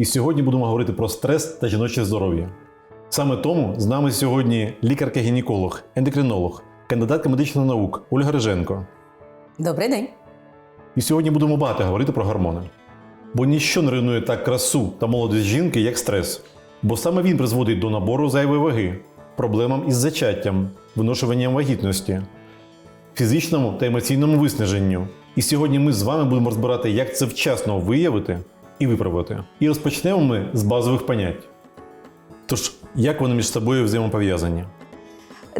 І сьогодні будемо говорити про стрес та жіноче здоров'я. Саме тому з нами сьогодні лікарка-гінеколог, ендокринолог, кандидатка медичних наук Ольга Риженко. Добрий день. І сьогодні будемо багато говорити про гормони. Бо ніщо не руйнує так красу та молодість жінки, як стрес. Бо саме він призводить до набору зайвої ваги, проблемам із зачаттям, виношуванням вагітності, фізичному та емоційному виснаженню. І сьогодні ми з вами будемо розбирати, як це вчасно виявити і виправити. І розпочнемо ми з базових понять. Тож, як вони між собою взаємопов'язані?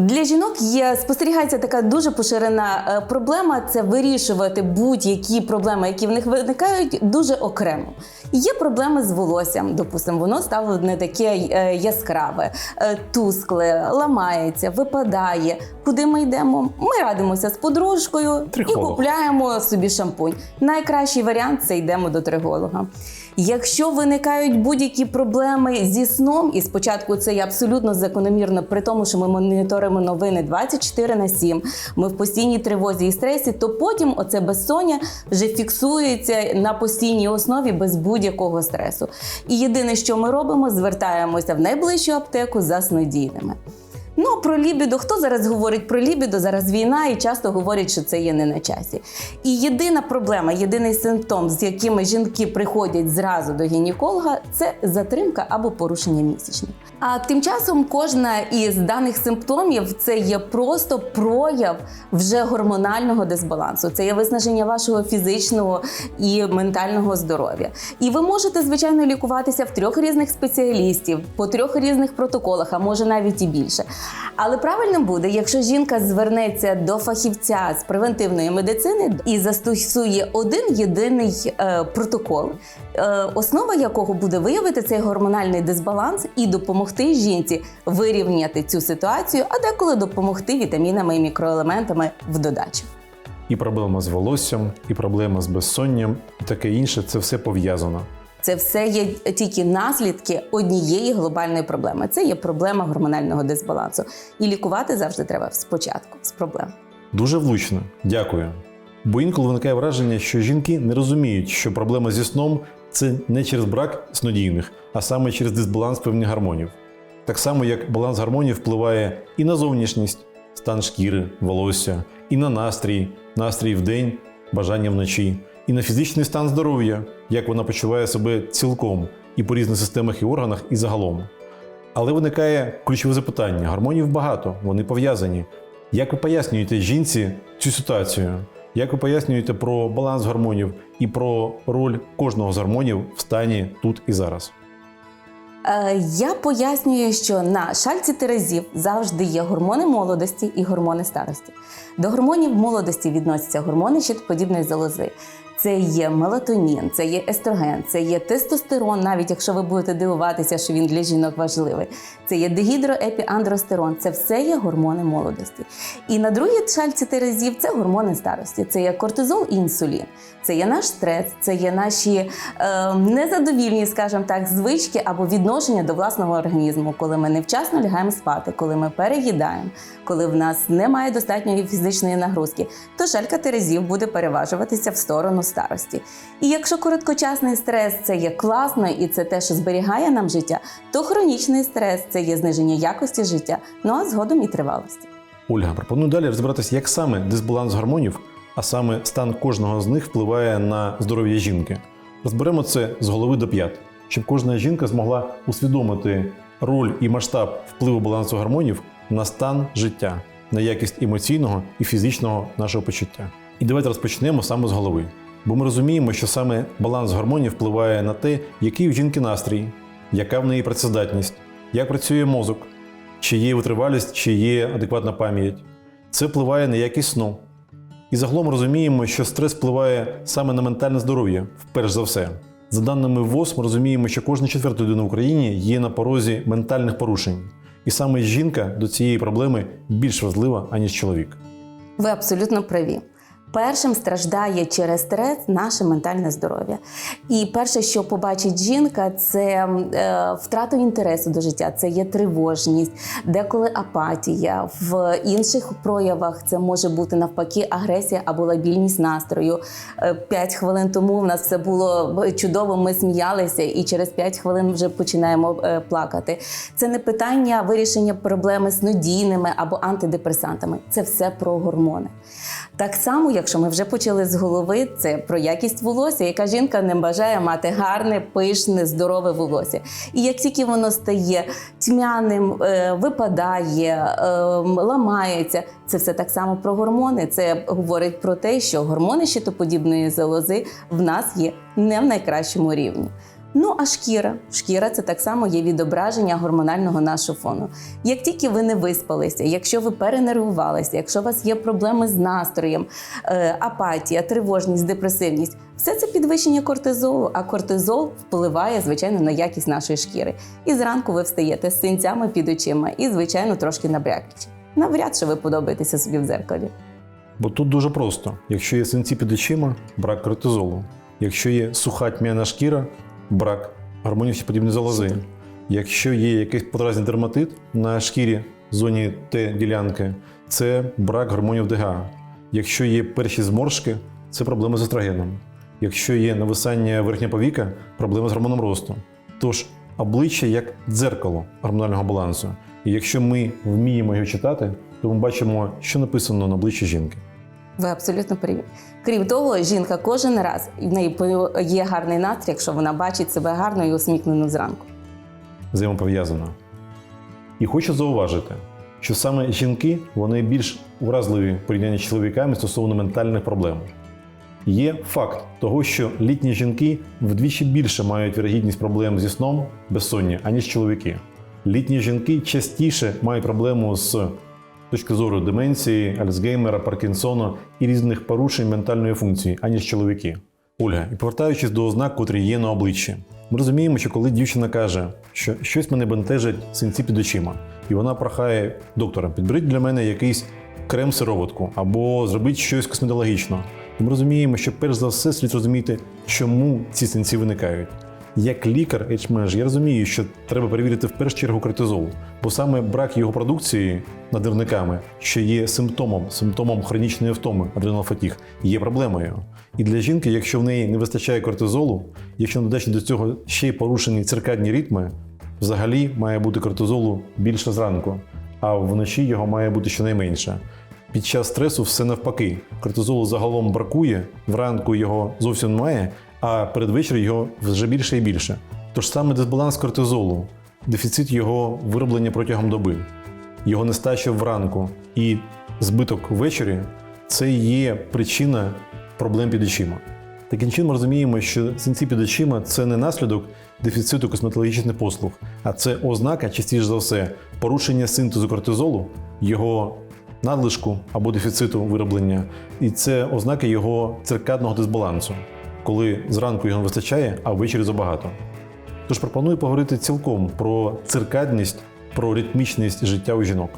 Для жінок є спостерігається така дуже поширена е, проблема це вирішувати будь-які проблеми, які в них виникають, дуже окремо. Є проблеми з волоссям, допустимо, воно стало не таке е, яскраве, е, тускле, ламається, випадає. Куди ми йдемо? Ми радимося з подружкою і Трихолог. купляємо собі шампунь. Найкращий варіант це йдемо до триголога. Якщо виникають будь-які проблеми зі сном, і спочатку це є абсолютно закономірно, при тому, що ми моніторимо новини 24 на 7, ми в постійній тривозі і стресі, то потім оце безсоння вже фіксується на постійній основі без будь-якого стресу. І єдине, що ми робимо, звертаємося в найближчу аптеку за снодійними. Ну, про лібідо. Хто зараз говорить про лібідо? Зараз війна, і часто говорять, що це є не на часі. І єдина проблема, єдиний симптом, з якими жінки приходять зразу до гінеколога, це затримка або порушення місячних. А тим часом кожна із даних симптомів це є просто прояв вже гормонального дисбалансу. Це є виснаження вашого фізичного і ментального здоров'я. І ви можете, звичайно, лікуватися в трьох різних спеціалістів, по трьох різних протоколах, а може навіть і більше. Але правильно буде, якщо жінка звернеться до фахівця з превентивної медицини і застосує один єдиний е, протокол, е, основа якого буде виявити цей гормональний дисбаланс і допомогти жінці вирівняти цю ситуацію, а деколи допомогти вітамінами і мікроелементами в додачу. І проблема з волоссям, і проблема з безсонням, і таке інше це все пов'язано. Це все є тільки наслідки однієї глобальної проблеми. Це є проблема гормонального дисбалансу. І лікувати завжди треба спочатку з проблем. Дуже влучно, дякую. Бо інколи виникає враження, що жінки не розуміють, що проблема зі сном це не через брак снодійних, а саме через дисбаланс певних гормонів. Так само, як баланс гормонів впливає і на зовнішність, стан шкіри, волосся, і на настрій, настрій вдень, бажання вночі, і на фізичний стан здоров'я, як вона почуває себе цілком і по різних системах і органах, і загалом. Але виникає ключове запитання: гормонів багато, вони пов'язані. Як ви пояснюєте жінці цю ситуацію? Як ви пояснюєте про баланс гормонів і про роль кожного з гормонів в стані тут і зараз? Е, Я пояснюю, що на шальці терезів завжди є гормони молодості і гормони старості. До гормонів молодості відносяться гормони щитоподібної залози. Це є мелатонін, це є естроген, це є тестостерон, навіть якщо ви будете дивуватися, що він для жінок важливий. Це є дегідроепіандростерон, це все є гормони молодості. І на другій шальці терезів це гормони старості, це є кортизол і інсулін. Це є наш стрес, це є наші е, незадовільні, скажімо так, звички або відношення до власного організму, коли ми невчасно лягаємо спати, коли ми переїдаємо, коли в нас немає достатньої фізичної нагрузки, то шалька терезів буде переважуватися в сторону старості. І якщо короткочасний стрес це є класно і це те, що зберігає нам життя, то хронічний стрес це є зниження якості життя, ну а згодом і тривалості. Ольга, пропоную далі розбиратися, як саме дисбаланс гормонів, а саме стан кожного з них впливає на здоров'я жінки. Розберемо це з голови до п'ят, щоб кожна жінка змогла усвідомити роль і масштаб впливу балансу гормонів на стан життя, на якість емоційного і фізичного нашого почуття. І давайте розпочнемо саме з голови. Бо ми розуміємо, що саме баланс гормонів впливає на те, який у жінки настрій, яка в неї працездатність, як працює мозок, чи є витривалість, чи є адекватна пам'ять. Це впливає на якість сну. І загалом розуміємо, що стрес впливає саме на ментальне здоров'я, вперше за все. За даними ВОЗ, ми розуміємо, що кожна четверта людина в Україні є на порозі ментальних порушень. І саме жінка до цієї проблеми більш важлива, аніж чоловік. Ви абсолютно праві. Першим страждає через стрес наше ментальне здоров'я. І перше, що побачить жінка, це е, втрата інтересу до життя, це є тривожність, деколи апатія. В інших проявах це може бути навпаки агресія або лабільність настрою. Е, П'ять хвилин тому в нас все було чудово, ми сміялися, і через п'ять хвилин вже починаємо е, плакати. Це не питання вирішення проблеми з нудійними або антидепресантами. Це все про гормони. Так само, якщо ми вже почали з голови, це про якість волосся, яка жінка не бажає мати гарне, пишне, здорове волосся. І як тільки воно стає тьмяним, е, випадає, е, ламається, це все так само про гормони. Це говорить про те, що гормони щитоподібної залози в нас є не в найкращому рівні. Ну а шкіра. Шкіра це так само є відображення гормонального нашого фону. Як тільки ви не виспалися, якщо ви перенервувалися, якщо у вас є проблеми з настроєм, е, апатія, тривожність, депресивність, все це підвищення кортизолу, а кортизол впливає, звичайно, на якість нашої шкіри. І зранку ви встаєте з синцями під очима і, звичайно, трошки набряклячи. Навряд чи ви подобаєтеся собі в дзеркалі. Бо тут дуже просто: якщо є синці під очима, брак кортизолу. Якщо є суха тьмяна шкіра, брак гормонів подібної залози. Якщо є якийсь подразний дерматит на шкірі в зоні Т-ділянки, це брак гормонів ДГА. Якщо є перші зморшки, це проблеми з естрогеном. Якщо є нависання верхнього повіка, проблеми з гормоном росту. Тож обличчя як дзеркало гормонального балансу. І якщо ми вміємо його читати, то ми бачимо, що написано на обличчі жінки. Ви абсолютно праві. Крім того, жінка кожен раз в неї є гарний настрій, якщо вона бачить себе гарно і усміхнену зранку. взаємопов'язано. І хочу зауважити, що саме жінки вони більш уразливі в порівнянні з чоловіками стосовно ментальних проблем. Є факт того, що літні жінки вдвічі більше мають вірогідність проблем зі сном безсоння, аніж чоловіки. Літні жінки частіше мають проблему з точки зору деменції, Альцгеймера, Паркінсона і різних порушень ментальної функції, аніж чоловіки. Ольга, і повертаючись до ознак, котрі є на обличчі, ми розуміємо, що коли дівчина каже, що щось мене бентежить синці під очима, і вона прохає доктора, підберіть для мене якийсь крем сироватку або зробіть щось косметологічно. то Ми розуміємо, що перш за все слід розуміти, чому ці синці виникають. Як лікар HMG, я розумію, що треба перевірити в першу чергу кортизол, бо саме брак його продукції надирниками, що є симптомом, симптомом хронічної втоми адреналфатіг, є проблемою. І для жінки, якщо в неї не вистачає кортизолу, якщо додачі до цього ще й порушені циркадні ритми, взагалі має бути кортизолу більше зранку, а вночі його має бути щонайменше. Під час стресу все навпаки. Кортизолу загалом бракує, вранку його зовсім немає, а передвечері його вже більше і більше. Тож саме дисбаланс кортизолу, дефіцит його вироблення протягом доби, його нестача вранку і збиток ввечері це є причина проблем під очима. Таким чином ми розуміємо, що синці під очима це не наслідок дефіциту косметологічних послуг, а це ознака, частіше за все, порушення синтезу кортизолу, його надлишку або дефіциту вироблення, і це ознаки його циркадного дисбалансу, коли зранку його не вистачає, а ввечері забагато. Тож пропоную поговорити цілком про циркадність, про ритмічність життя у жінок.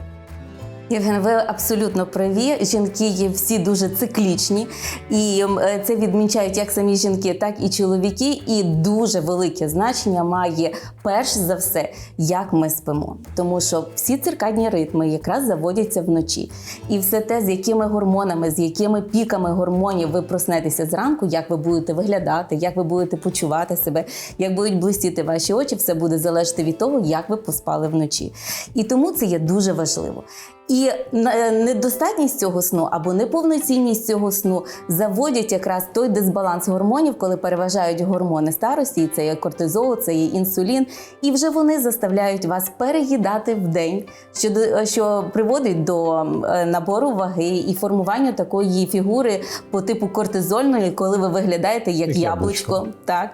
Євген, ви абсолютно праві. Жінки є всі дуже циклічні, і е, це відмічають як самі жінки, так і чоловіки. І дуже велике значення має перш за все, як ми спимо. Тому що всі циркадні ритми якраз заводяться вночі. І все те, з якими гормонами, з якими піками гормонів ви проснетеся зранку, як ви будете виглядати, як ви будете почувати себе, як будуть блистіти ваші очі, все буде залежати від того, як ви поспали вночі. І тому це є дуже важливо. І е, недостатність цього сну або неповноцінність цього сну заводять якраз той дисбаланс гормонів, коли переважають гормони старості, це є кортизол, це є інсулін, і вже вони заставляють вас переїдати в день, що, до- що приводить до е, набору ваги і формування такої фігури по типу кортизольної, коли ви виглядаєте як, яблучко. яблучко. Так,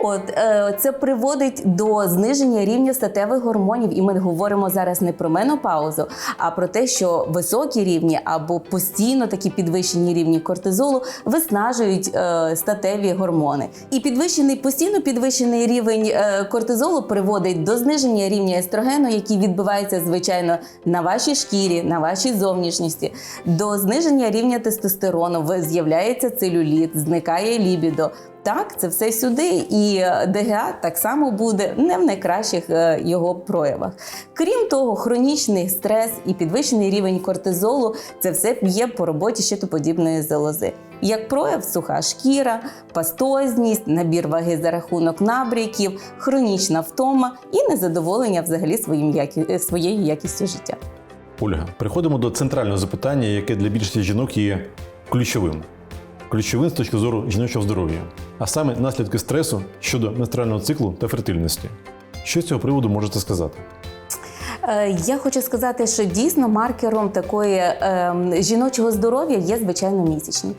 от е, це приводить до зниження рівня статевих гормонів, і ми говоримо зараз не про менопаузу, а про те, те, що високі рівні або постійно такі підвищені рівні кортизолу виснажують е, статеві гормони. І підвищений постійно підвищений рівень е, кортизолу приводить до зниження рівня естрогену, який відбувається звичайно на вашій шкірі, на вашій зовнішності, до зниження рівня тестостерону. З'являється целюліт, зникає лібідо. Так, це все сюди, і е, ДГА так само буде не в найкращих е, його проявах. Крім того, хронічний стрес і підвищений рівень кортизолу це все б'є по роботі щитоподібної залози. Як прояв суха шкіра, пастозність, набір ваги за рахунок набряків, хронічна втома і незадоволення взагалі своїм які... е, своєю якістю життя. Ольга, переходимо до центрального запитання, яке для більшості жінок є ключовим. Ключовим з точки зору жіночого здоров'я, а саме наслідки стресу щодо менструального циклу та фертильності. Що з цього приводу можете сказати? Е, Я хочу сказати, що дійсно маркером такої е, жіночого здоров'я є звичайно місячні.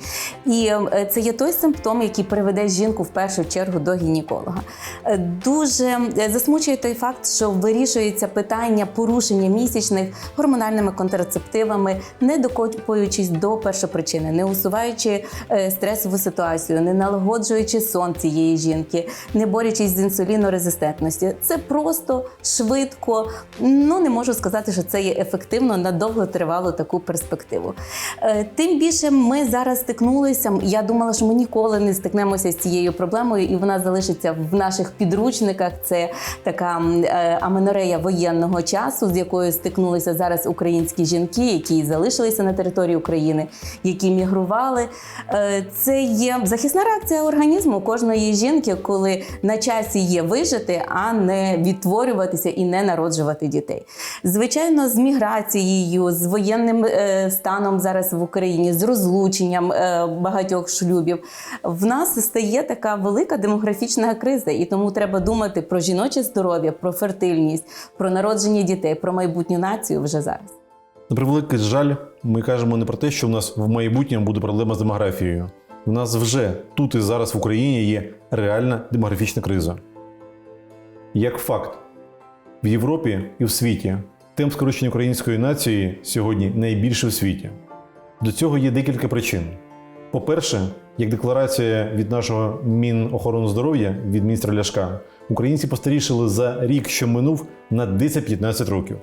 І е, це є той симптом, який приведе жінку в першу чергу до гінеколога. Е, Дуже е, засмучує той факт, що вирішується питання порушення місячних гормональними контрацептивами, не докопуючись до першопричини, не усуваючи е, стресову ситуацію, не налагоджуючи сон цієї жінки, не борючись з інсулінорезистентністю. Це просто швидко. Ну не можу сказати, що це є ефективно на довготривалу таку перспективу. Е, Тим більше ми зараз стикнулися. Я думала, що ми ніколи не стикнемося з цією проблемою, і вона залишиться в наших підручниках. Це така е, аменорея воєнного часу, з якою стикнулися зараз українські жінки, які залишилися на території України, які мігрували. Е, Це є захисна реакція організму кожної жінки, коли на часі є вижити, а не відтворюватися і не народжувати дітей. Звичайно, з міграцією, з воєнним е, станом зараз в Україні, з розлученням е, багатьох шлюбів, в нас стає така велика демографічна криза, і тому треба думати про жіноче здоров'я, про фертильність, про народження дітей, про майбутню націю вже зараз. На превеликий жаль, ми кажемо не про те, що в нас в майбутньому буде проблема з демографією. У нас вже тут і зараз в Україні є реальна демографічна криза. Як факт, в Європі і в світі темп скорочення української нації сьогодні найбільший в світі. До цього є декілька причин. По-перше, як декларація від нашого Мінохорони здоров'я від міністра Ляшка, українці постарішили за рік, що минув, на 10-15 років.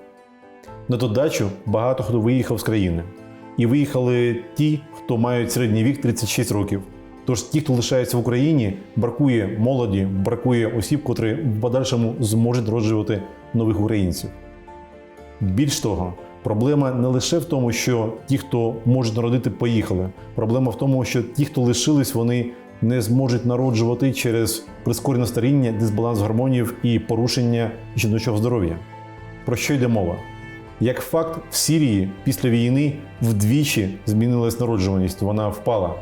На додачу багато хто виїхав з країни. І виїхали ті, хто мають середній вік 36 років. Тож ті, хто лишається в Україні, бракує молоді, бракує осіб, котрі в подальшому зможуть народжувати нових українців. Більш того, проблема не лише в тому, що ті, хто можуть народити, поїхали. Проблема в тому, що ті, хто лишились, вони не зможуть народжувати через прискорене старіння, дисбаланс гормонів і порушення жіночого здоров'я. Про що йде мова? Як факт, в Сирії після війни вдвічі змінилась народжуваність, вона впала.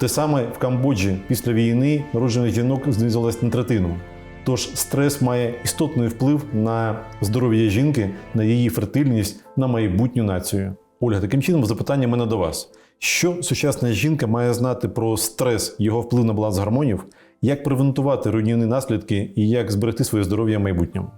Те саме в Камбоджі після війни народжуваність жінок знизилась на третину. Тож стрес має істотний вплив на здоров'я жінки, на її фертильність, на майбутню націю. Ольга, таким чином, запитання мене до вас: що сучасна жінка має знати про стрес, його вплив на баланс гормонів, як превентувати руйнівні наслідки і як зберегти своє здоров'я в майбутньому?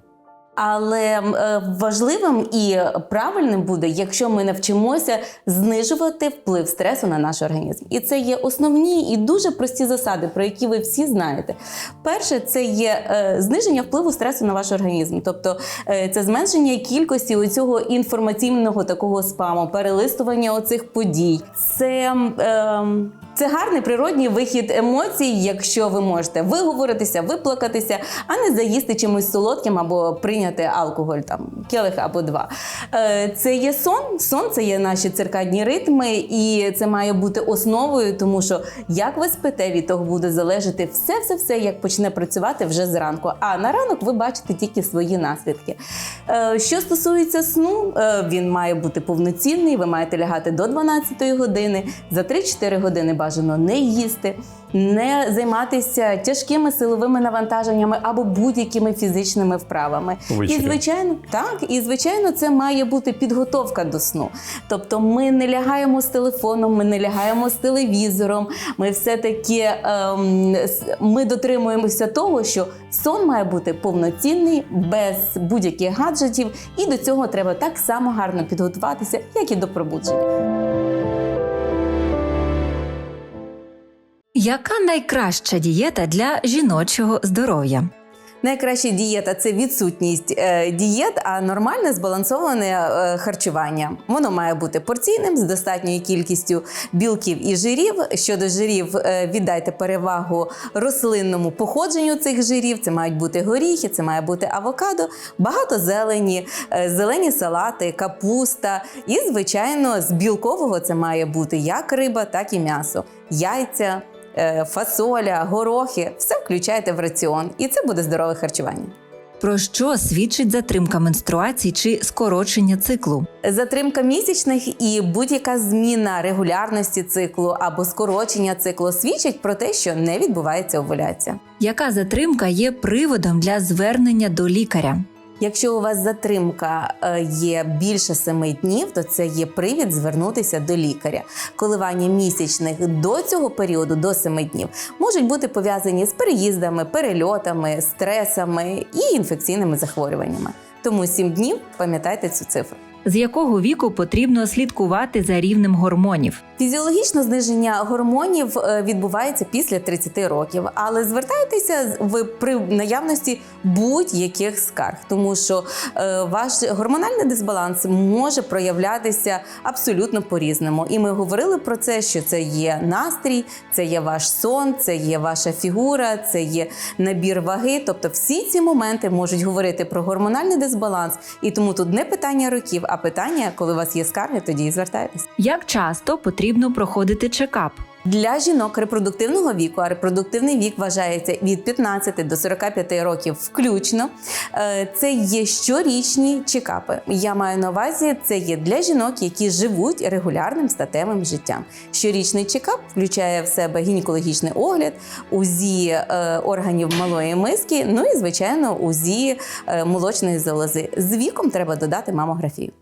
Але е, важливим і правильним буде, якщо ми навчимося знижувати вплив стресу на наш організм. І це є основні і дуже прості засади, про які ви всі знаєте. Перше, це є е, зниження впливу стресу на ваш організм, тобто е, це зменшення кількості оцього інформаційного такого спаму, перелистування оцих подій. Це е, це гарний природній вихід емоцій, якщо ви можете виговоритися, виплакатися, а не заїсти чимось солодким або прийняти алкоголь, там келих або два. Е, Це є сон. Сон це є наші циркадні ритми, і це має бути основою, тому що як ви спите, від того буде залежати все, все, все, як почне працювати вже зранку. А на ранок ви бачите тільки свої наслідки. Е, Що стосується сну, е, він має бути повноцінний. Ви маєте лягати до 12 години. За 3-4 години бажано не їсти, не займатися тяжкими силовими навантаженнями або будь-якими фізичними вправами. Ввечері. І звичайно, так, і звичайно, це має бути підготовка до сну. Тобто, ми не лягаємо з телефоном, ми не лягаємо з телевізором. Ми все-таки ем, ми дотримуємося того, що сон має бути повноцінний, без будь-яких гаджетів, і до цього треба так само гарно підготуватися, як і до пробудження. Яка найкраща дієта для жіночого здоров'я? Найкраща дієта це відсутність е, дієт, а нормальне збалансоване е, харчування. Воно має бути порційним з достатньою кількістю білків і жирів. Щодо жирів, е, віддайте перевагу рослинному походженню цих жирів. Це мають бути горіхи, це має бути авокадо, багато зелені, зелені салати, капуста. І, звичайно, з білкового це має бути як риба, так і м'ясо, яйця фасоля, горохи все включайте в раціон, і це буде здорове харчування. Про що свідчить затримка менструацій чи скорочення циклу? Затримка місячних і будь-яка зміна регулярності циклу або скорочення циклу свідчать про те, що не відбувається овуляція. Яка затримка є приводом для звернення до лікаря? Якщо у вас затримка е, є більше семи днів, то це є привід звернутися до лікаря. Коливання місячних до цього періоду, до семи днів, можуть бути пов'язані з переїздами, перельотами, стресами і інфекційними захворюваннями. Тому сім днів пам'ятайте цю цифру. З якого віку потрібно слідкувати за рівнем гормонів? Фізіологічне зниження гормонів е, відбувається після 30 років, але звертайтеся ви при наявності будь-яких скарг, тому що е, ваш гормональний дисбаланс може проявлятися абсолютно по-різному. І ми говорили про це, що це є настрій, це є ваш сон, це є ваша фігура, це є набір ваги. Тобто, всі ці моменти можуть говорити про гормональний дисбаланс, і тому тут не питання років, а питання, коли у вас є скарги, тоді і звертайтеся. Як часто потрібно проходити чекап? Для жінок репродуктивного віку, а репродуктивний вік вважається від 15 до 45 років включно. е, Це є щорічні чекапи. Я маю на увазі, це є для жінок, які живуть регулярним статевим життям. Щорічний чекап включає в себе гінекологічний огляд, УЗІ е, органів малої миски, ну і звичайно УЗІ е, молочної залози. З віком треба додати мамографію.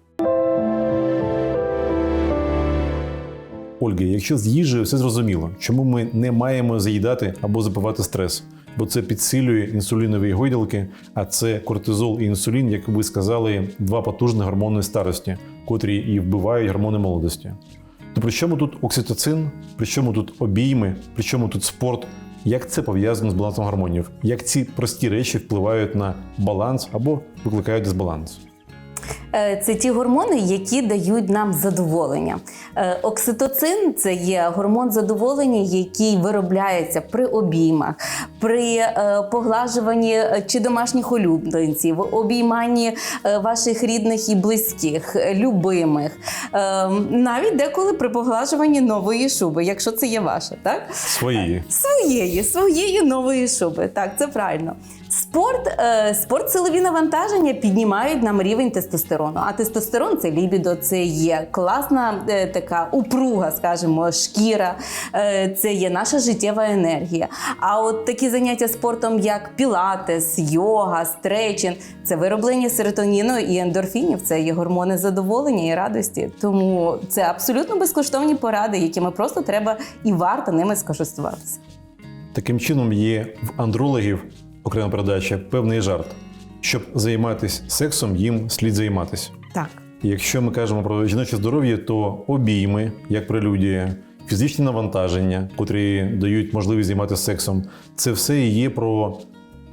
Ольга, якщо з їжею все зрозуміло, чому ми не маємо заїдати або запивати стрес? Бо це підсилює інсулінові гойдалки, а це кортизол і інсулін, як ви сказали, два потужні гормони старості, котрі і вбивають гормони молодості. То при чому тут окситоцин? При чому тут обійми? При чому тут спорт? Як це пов'язано з балансом гормонів? Як ці прості речі впливають на баланс або викликають дисбаланс? Е, Це ті гормони, які дають нам задоволення. Е, Окситоцин це є гормон задоволення, який виробляється при обіймах, при е, поглажуванні чи домашніх улюбленців, обійманні ваших рідних і близьких, любимих, навіть деколи при поглажуванні нової шуби, якщо це є ваше, так? Свої. Своєї, своєї нової шуби. Так, це правильно. Спорт, е, спорт, силові навантаження піднімають нам рівень тестостерону. А тестостерон це лібідо, це є класна е, така упруга, скажімо, шкіра, е, це є наша життєва енергія. А от такі заняття спортом, як пілатес, йога, стретчинг, це вироблення серотоніну і ендорфінів, це є гормони задоволення і радості. Тому це абсолютно безкоштовні поради, якими просто треба і варто ними скористуватися. Таким чином є в андрологів окрема передача певний жарт. Щоб займатися сексом, їм слід займатися. Так. Якщо ми кажемо про жіноче здоров'я, то обійми, як прелюдія, фізичні навантаження, котрі дають можливість займатися сексом, це все і є про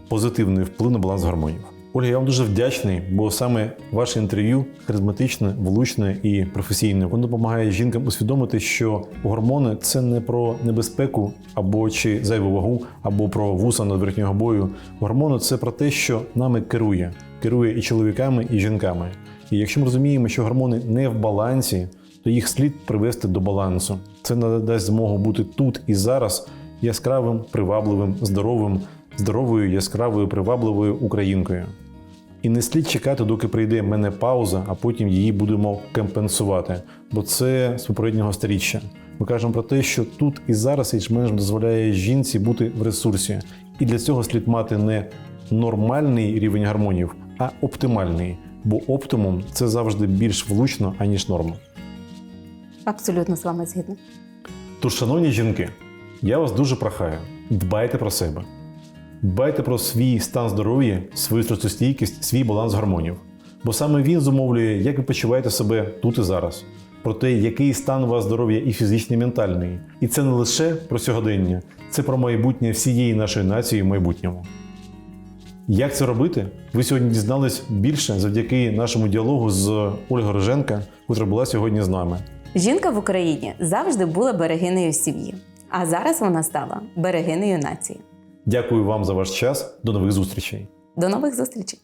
позитивний вплив на баланс гормонів. Ольга, я вам дуже вдячний, бо саме ваше інтерв'ю харизматичне, влучне і професійне. Воно допомагає жінкам усвідомити, що гормони це не про небезпеку або чи зайву вагу, або про вуса над верхнього бою. Гормони це про те, що нами керує, керує і чоловіками, і жінками. І якщо ми розуміємо, що гормони не в балансі, то їх слід привести до балансу. Це надасть змогу бути тут і зараз яскравим, привабливим, здоровим, здоровою, яскравою, привабливою українкою. І не слід чекати, доки прийде менопауза, а потім її будемо компенсувати. Бо це з попереднього сторіччя. Ми кажемо про те, що тут і зараз ейдж-менеджмент дозволяє жінці бути в ресурсі. І для цього слід мати не нормальний рівень гормонів, а оптимальний. Бо оптимум це завжди більш влучно, аніж норма. Абсолютно з вами згідна. Тож, шановні жінки, я вас дуже прохаю, дбайте про себе. Дбайте про свій стан здоров'я, свою стресостійкість, свій баланс гормонів. Бо саме він зумовлює, як ви почуваєте себе тут і зараз, про те, який стан у вас здоров'я і фізичний, і ментальний. І це не лише про сьогодення, це про майбутнє всієї нашої нації в майбутньому. Як це робити? Ви сьогодні дізнались більше завдяки нашому діалогу з Ольгою Роженка, яка була сьогодні з нами. Жінка в Україні завжди була берегинею сім'ї, а зараз вона стала берегинею нації. Дякую вам за ваш час. До нових зустрічей. До нових зустрічей!